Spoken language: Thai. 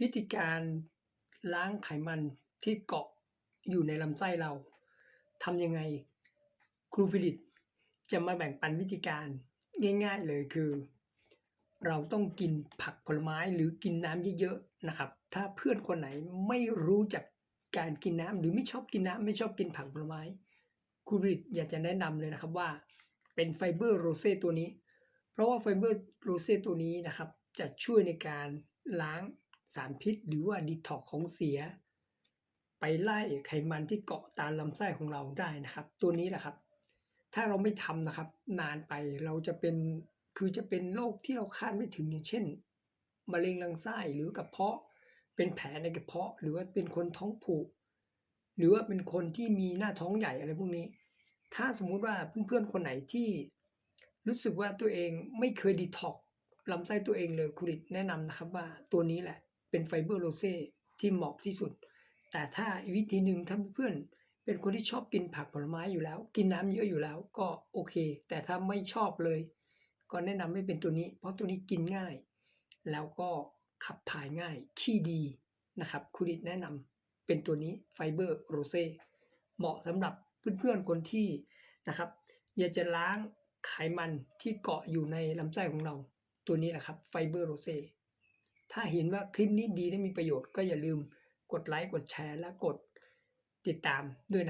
วิธีการล้างไขมันที่เกาะอยู่ในลำไส้เราทำยังไงครูฟิลิปจะมาแบ่งปันวิธีการง่ายๆเลยคือ เราต้องกินผักผลไม้หรือกินน้ำเยอะๆนะครับ ถ้าเพื่อนคนไหนไม่รู้จักการกินน้ำหรือไม่ชอบกินน้ำไม่ชอบกินผักผลไม้ครูฟิลิปอยากจะแนะนำเลยนะครับว่าเป็นไฟเบอร์โรเซตัวนี้ เพราะว่าไฟเบอร์โรเซตัวนี้นะครับ จะช่วยในการล้าง สารพิษหรือว่าดีท็อกของเสีย ไปไล่ไขมันที่เกาะตามลำไส้ของเราได้นะครับ ตัวนี้แหละครับ ถ้าเราไม่ทำนะครับ นานไปเราจะเป็นคือจะเป็นโรคที่เราคาดไม่ถึงอย่างเช่นมะเร็งลำไส้หรือกระเพาะ เป็นแผลในกระเพาะ หรือว่าเป็นคนท้องผูก หรือว่าเป็นคนที่มีหน้าท้องใหญ่อะไรพวกนี้ ถ้าสมมุติว่าเพื่อนๆคนไหนที่รู้สึกว่าตัวเองไม่เคยดีท็อกลำไส้ตัวเองเลยคุณดิแนะนำนะครับว่าตัวนี้แหละ เป็นไฟเบอร์โรเซ่ที่เหมาะที่สุด แต่ถ้าวิธีหนึ่งถ้าเพื่อนเป็นคนที่ชอบกินผักผลไม้อยู่แล้ว กินน้ำเยอะอยู่แล้วก็โอเค แต่ถ้าไม่ชอบเลย ก็แนะนำให้เป็นตัวนี้ เพราะตัวนี้กินง่าย แล้วก็ขับถ่ายง่ายขี้ดีนะครับคุณดิแนะนำเป็นตัวนี้ไฟเบอร์โรเซ่เหมาะสำหรับเพื่อนๆคนที่นะครับ อยากจะล้างไขมันที่เกาะอยู่ในลำไส้ของเรา ตัวนี้แหละครับไฟเบอร์โรเซ่ ถ้าเห็นว่าคลิปนี้ดีและมีประโยชน์ก็อย่าลืมกดไลค์กดแชร์และกดติดตามด้วยนะ